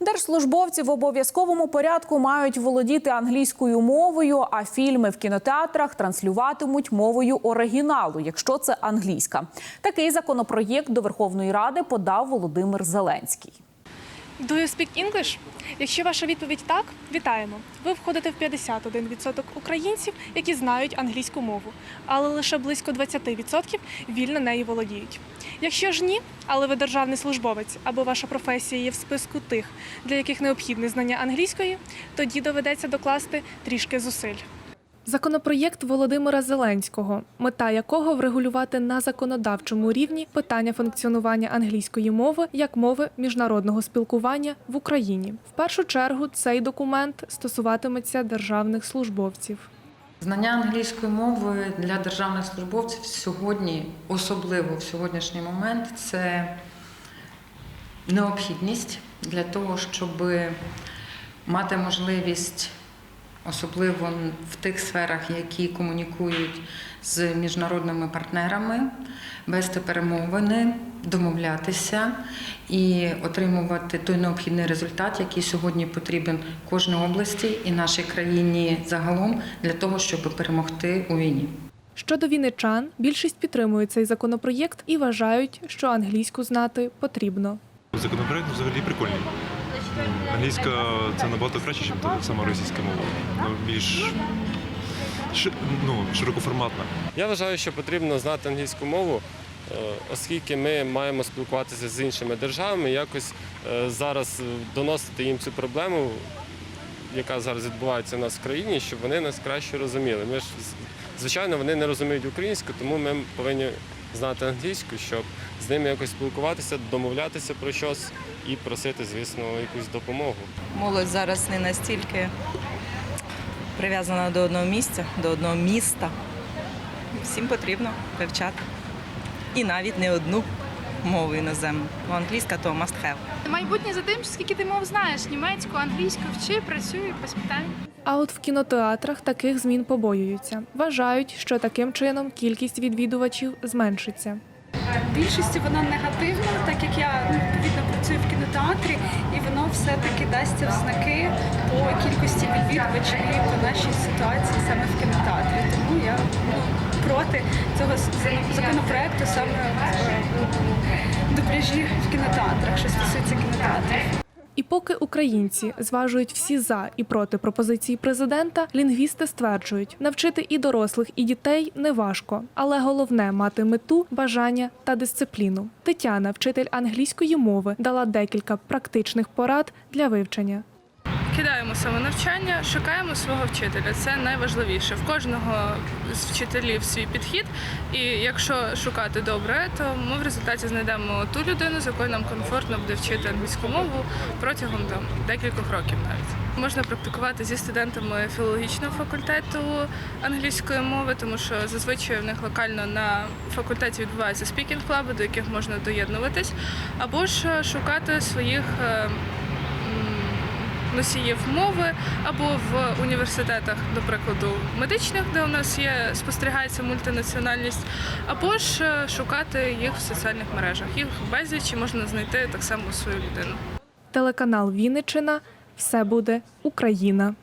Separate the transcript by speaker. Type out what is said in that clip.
Speaker 1: Держслужбовці в обов'язковому порядку мають володіти англійською мовою, а фільми в кінотеатрах транслюватимуть мовою оригіналу, якщо це англійська. Такий законопроєкт до Верховної Ради подав Володимир Зеленський.
Speaker 2: Do you speak English? Якщо ваша відповідь так, вітаємо. Ви входите в 51% українців, які знають англійську мову, але лише близько 20% вільно нею володіють. Якщо ж ні, але ви державний службовець або ваша професія є в списку тих, для яких необхідне знання англійської, тоді доведеться докласти трішки зусиль. Законопроєкт Володимира Зеленського, мета якого врегулювати на законодавчому рівні питання функціонування англійської мови як мови міжнародного спілкування в Україні. В першу чергу цей документ стосуватиметься державних службовців.
Speaker 3: Знання англійської мови для державних службовців сьогодні, особливо в сьогоднішній момент, це необхідність для того, щоб мати можливість, особливо в тих сферах, які комунікують з міжнародними партнерами, вести перемовини, домовлятися і отримувати той необхідний результат, який сьогодні потрібен кожній області і нашій країні загалом для того, щоб перемогти у війні.
Speaker 2: Щодо вінничан, більшість підтримує цей законопроєкт і вважають, що англійську знати потрібно.
Speaker 4: Законопроект взагалі прикольний. Англійська це набагато краще, ніж сама російська мова. Ну, більш ну, широкоформатна.
Speaker 5: Я вважаю, що потрібно знати англійську мову, е, оскільки ми маємо спілкуватися з іншими державами, якось е, зараз е, доносити їм цю проблему, яка зараз відбувається у нас в країні, щоб вони нас краще розуміли. Ми ж, звичайно, вони не розуміють українську, тому ми повинні знати англійську, щоб з ними якось спілкуватися, домовлятися про щось і просити, звісно, якусь допомогу.
Speaker 6: Молодь зараз не настільки прив'язана до одного місця, до одного міста. Всім потрібно вивчати. І навіть не одну мову іноземну. Бо англійська то must have.
Speaker 7: Майбутнє за тим, скільки ти мов знаєш німецьку, англійську, вчи, працюй без.
Speaker 2: А от в кінотеатрах таких змін побоюються. Вважають, що таким чином кількість відвідувачів зменшиться.
Speaker 8: Більшості воно негативно, так як я відповідно працюю в кінотеатрі, і воно все-таки дасться в знаки по кількості відвідувачів і по нашій ситуації саме в кінотеатрі. Тому я ну, проти цього законопроекту саме в дубляжі в кінотеатрах, що стосується кінотеатрів.
Speaker 2: І поки українці зважують всі за і проти пропозиції президента, лінгвісти стверджують, навчити і дорослих, і дітей неважко, але головне мати мету, бажання та дисципліну. Тетяна, вчитель англійської мови, дала декілька практичних порад для вивчення.
Speaker 9: Кидаємо самонавчання, шукаємо свого вчителя. Це найважливіше. В кожного з вчителів свій підхід. І якщо шукати добре, то ми в результаті знайдемо ту людину, з якою нам комфортно буде вчити англійську мову протягом там, декількох років навіть. Можна практикувати зі студентами філологічного факультету англійської мови, тому що зазвичай в них локально на факультеті відбуваються спікінг клаби, до яких можна доєднуватись, або ж шукати своїх. Носіїв мови або в університетах, до прикладу, медичних, де у нас є спостерігається мультинаціональність, або ж е, шукати їх в соціальних мережах. Їх безліч і можна знайти так само свою людину.
Speaker 2: Телеканал Вінничина. Все буде Україна.